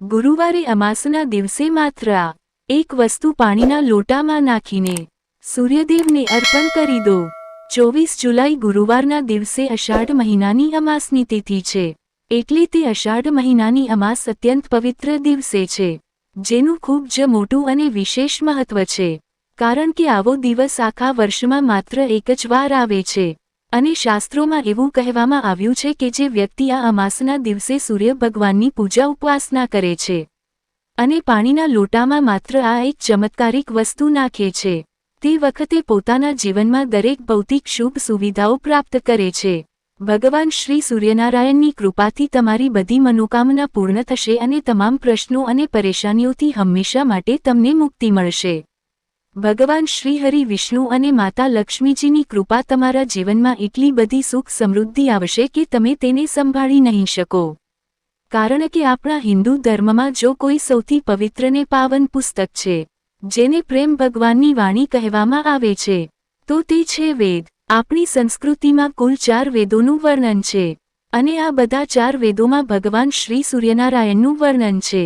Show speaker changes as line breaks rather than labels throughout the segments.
ગુરુવારે અમાસના દિવસે માત્ર આ એક વસ્તુ પાણીના લોટામાં નાખીને સૂર્યદેવને અર્પણ કરી દો. ચોવીસ જુલાઈ ગુરુવારના દિવસે અષાઢ મહિનાની અમાસની તિથિ છે. એટલે તે અષાઢ મહિનાની અમાસ અત્યંત પવિત્ર દિવસે છે, જેનું ખૂબ જ મોટું અને વિશેષ મહત્વ છે. કારણ કે આવો દિવસ આખા વર્ષમાં માત્ર એક જ વાર આવે છે. અને શાસ્ત્રોમાં એવું કહેવામાં આવ્યું છે કે જે વ્યક્તિ આ અમાસના દિવસે સૂર્ય ભગવાનની પૂજા ઉપવાસના કરે છે અને પાણીના લોટામાં માત્ર આ એક ચમત્કારિક વસ્તુ નાખે છે, તે વખતે પોતાના જીવનમાં દરેક ભૌતિક શુભ સુવિધાઓ પ્રાપ્ત કરે છે. ભગવાન શ્રી સૂર્યનારાયણની કૃપાથી તમારી બધી મનોકામના પૂર્ણ થશે અને તમામ પ્રશ્નો અને પરેશાનીઓથી હંમેશા માટે તમને મુક્તિ મળશે. ભગવાન શ્રીહરિ વિષ્ણુ અને માતા લક્ષ્મીજીની કૃપા તમારા જીવનમાં એટલી બધી સુખ સમૃદ્ધિ આવશે કે તમે તેને સંભાળી નહીં શકો. કારણ કે આપણા હિન્દુ ધર્મમાં જો કોઈ સૌથી પવિત્રને પાવન પુસ્તક છે, જેને પ્રેમ ભગવાનની વાણી કહેવામાં આવે છે, તો તે છે વેદ. આપણી સંસ્કૃતિમાં કુલ ચાર વેદોનું વર્ણન છે, અને આ બધા ચાર વેદોમાં ભગવાન શ્રી સૂર્યનારાયણનું વર્ણન છે.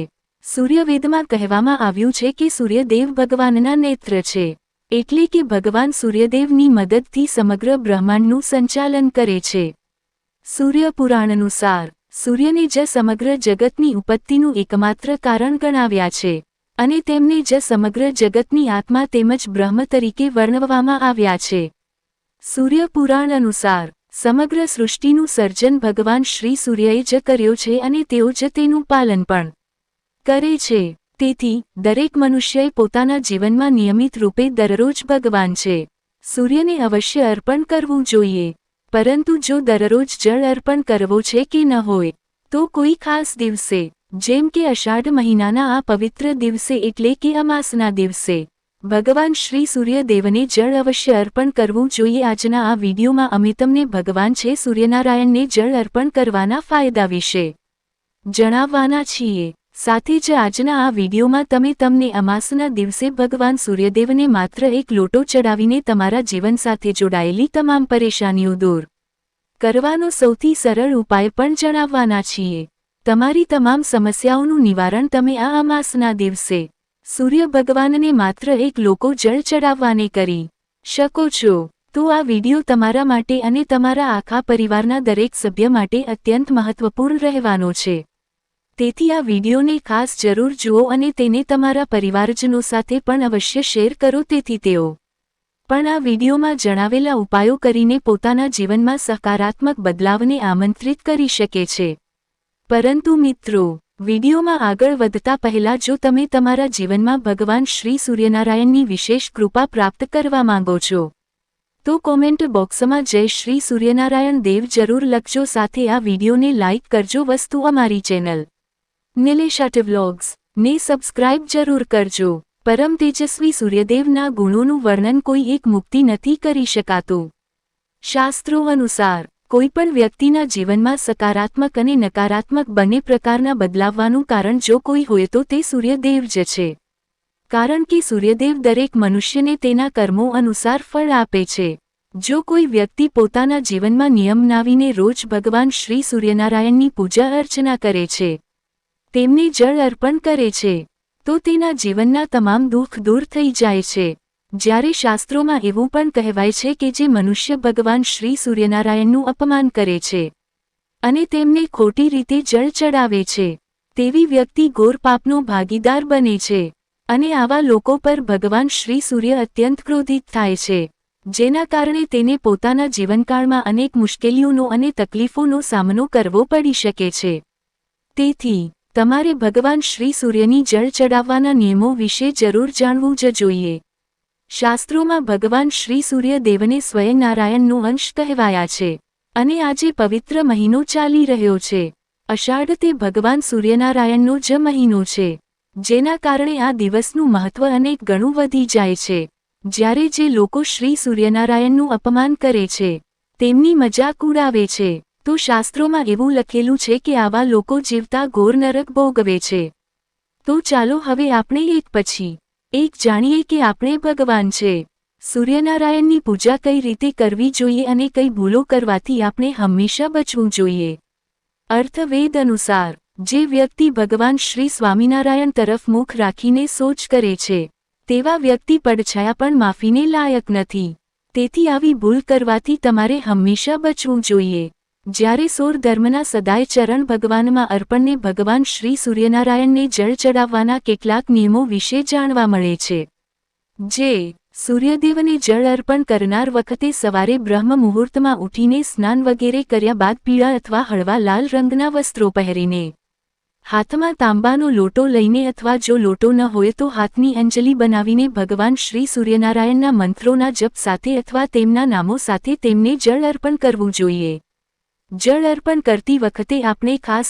સૂર્યવેદમાં કહેવામાં આવ્યું છે કે સૂર્યદેવ ભગવાનના નેત્ર છે, એટલે કે ભગવાન સૂર્યદેવની મદદથી સમગ્ર બ્રહ્માંડનું સંચાલન કરે છે. સૂર્યપુરાણ અનુસાર સૂર્યને જ સમગ્ર જગતની ઉપત્તિનું એકમાત્ર કારણ ગણાવ્યા છે, અને તેમને જ સમગ્ર જગતની આત્મા તેમજ બ્રહ્મ તરીકે વર્ણવવામાં આવ્યા છે. સૂર્યપુરાણ અનુસાર સમગ્ર સૃષ્ટિનું સર્જન ભગવાન શ્રી સૂર્યએ જ કર્યો છે અને તેઓ જ તેનું પાલન પણ કરે છે. તેથી, દરેક મનુષ્યએ પોતાના જીવનમાં નિયમિત રૂપે દરરોજ ભગવાન છે. સૂર્યને અવશ્ય અર્પણ કરવું જોઈએ. પરંતુ જો દરરોજ જળ અર્પણ કરવો છે કે ન હોય, તો કોઈ ખાસ દિવસે, જેમ કે અષાઢ મહિનાના આ પવિત્ર દિવસે એટલે કે અમાસના દિવસે, ભગવાન શ્રી સૂર્યદેવને જળ અવશ્ય અર્પણ કરવું જોઈએ. આજના આ વિડીયોમાં અમે તમને ભગવાન છે સૂર્યનારાયણને જળ અર્પણ કરવાના ફાયદા વિશે જણાવવાના છીએ. સાથે જ આજના આ વિડીયોમાં તમે તમને અમાસના દિવસે ભગવાન સૂર્યદેવને માત્ર એક લોટો ચડાવીને તમારા જીવન સાથે જોડાયેલી તમામ પરેશાનીઓ દૂર કરવાનો સૌથી સરળ ઉપાય પણ જણાવવાના છીએ. તમારી તમામ સમસ્યાઓનું નિવારણ તમે આ અમાસના દિવસે સૂર્ય ભગવાનને માત્ર એક લોકો જળ ચડાવવાને કરી શકો છો. તો આ વિડિયો તમારા માટે અને તમારા આખા પરિવારના દરેક સભ્ય માટે અત્યંત મહત્વપૂર્ણ રહેવાનો છે. તેથી આ વિડિયોને ખાસ જરૂર જુઓ અને તેને તમારા પરિવારજનો સાથે પણ અવશ્ય શેર કરો તેથી તેઓ પણ આ વિડીયોમાં જણાવેલા ઉપાયો કરીને પોતાના જીવનમાં સકારાત્મક બદલાવને આમંત્રિત કરી શકે છે. પરંતુ મિત્રો, વિડિયોમાં આગળ વધતા પહેલા જો તમે તમારા જીવનમાં ભગવાન શ્રી સૂર્યનારાયણની વિશેષ કૃપા પ્રાપ્ત કરવા માંગો છો, તો કોમેન્ટ બોક્સમાં જય શ્રી સૂર્યનારાયણ દેવ જરૂર લખજો સાથે આ વિડીયોને લાઇક કરજો વસ્તુ અમારી ચેનલ. નિલેશાટ વ્લોગ્સ ને સબસ્ક્રાઇબ જરૂર કરજો. પરમ તેજસ્વી સૂર્યદેવના ગુણોનું વર્ણન કોઈ એક મુક્તિ નથી કરી શકાતું. શાસ્ત્રો અનુસાર કોઈપણ વ્યક્તિના જીવનમાં સકારાત્મક અને નકારાત્મક બંને પ્રકારના બદલાવવાનું કારણ જો કોઈ હોય તો તે સૂર્યદેવ જ છે. કારણ કે સૂર્યદેવ દરેક મનુષ્યને તેના કર્મો અનુસાર ફળ આપે છે. જો કોઈ વ્યક્તિ પોતાના જીવનમાં નિયમ નાવીને રોજ ભગવાન શ્રી સૂર્યનારાયણની પૂજા અર્ચના કરે છે તેમને જળ અર્પણ કરે છે. તો તેના જીવનના તમામ દુઃખ દૂર થઈ જાય છે. જ્યારે શાસ્ત્રોમાં એવું પણ કહેવાય છે કે જે મનુષ્ય ભગવાન શ્રી સૂર્યનારાયણનું અપમાન કરે છે અને તેમને ખોટી રીતે જળ ચડાવે છે, તેવી વ્યક્તિ ગોરપાપનો ભાગીદાર બને છે અને આવા લોકો પર ભગવાન શ્રી સૂર્ય અત્યંત ક્રોધિત થાય છે, જેના કારણે તેને પોતાના જીવનકાળમાં અનેક મુશ્કેલીઓનો અને તકલીફોનો સામનો કરવો પડી શકે છે. તેથી તમારે ભગવાન શ્રી સૂર્યની જળ ચડાવવાના નિયમો વિશે જરૂર જાણવું જ જોઈએ. શાસ્ત્રોમાં ભગવાન શ્રી સૂર્ય દેવને સ્વયં અંશ કહેવાયા છે અને આજે પવિત્ર મહિનો ચાલી રહ્યો છે. અષાઢ તે ભગવાન સૂર્યનારાયણનો જ મહિનો છે, જેના કારણે આ દિવસનું મહત્વ અનેક ગણું વધી જાય છે. જ્યારે જે લોકો શ્રી સૂર્યનારાયણનું અપમાન કરે છે, તેમની મજાક ઉડાવે છે. તો શાસ્ત્રોમાં એવું લખેલું છે કે આવા લોકો જીવતા ગોર નરક ભોગવે છે. તો ચાલો હવે આપણે એક પછી, એક જાણીએ કે આપણે ભગવાન છે. સૂર્યનારાયણની પૂજા કઈ રીતે કરવી જોઈએ અને કઈ ભૂલો કરવાથી આપણે હંમેશા બચવું જોઈએ. અર્થવેદ અનુસાર, જે વ્યક્તિ ભગવાન શ્રી સ્વામિનારાયણ તરફ મુખ રાખીને સોચ કરે છે, તેવા વ્યક્તિ પડછાયા પણ માફીને લાયક નથી. તેથી આવી ભૂલ કરવાથી તમારે હંમેશા બચવું જોઈએ. જ્યારે સોર ધર્મના સદાય ચરણ ભગવાનમાં અર્પણને ભગવાન શ્રી સૂર્યનારાયણને જળ ચડાવવાના કેટલાક નિયમો વિશે જાણવા મળે છે. જે સૂર્યદેવને જળ અર્પણ કરનાર વખતે સવારે બ્રહ્મ મુહૂર્તમાં ઉઠીને સ્નાન વગેરે કર્યા બાદ પીળા અથવા હળવા લાલ રંગના વસ્ત્રો પહેરીને હાથમાં તાંબાનો લોટો લઈને અથવા જો લોટો ન હોય તો હાથની અંજલિ બનાવીને ભગવાન શ્રી સૂર્યનારાયણના મંત્રોના જપ સાથે અથવા તેમના નામો સાથે તેમને જળ અર્પણ કરવું જોઈએ. જળ અર્પણ કરતી વખતે આપણે ખાસ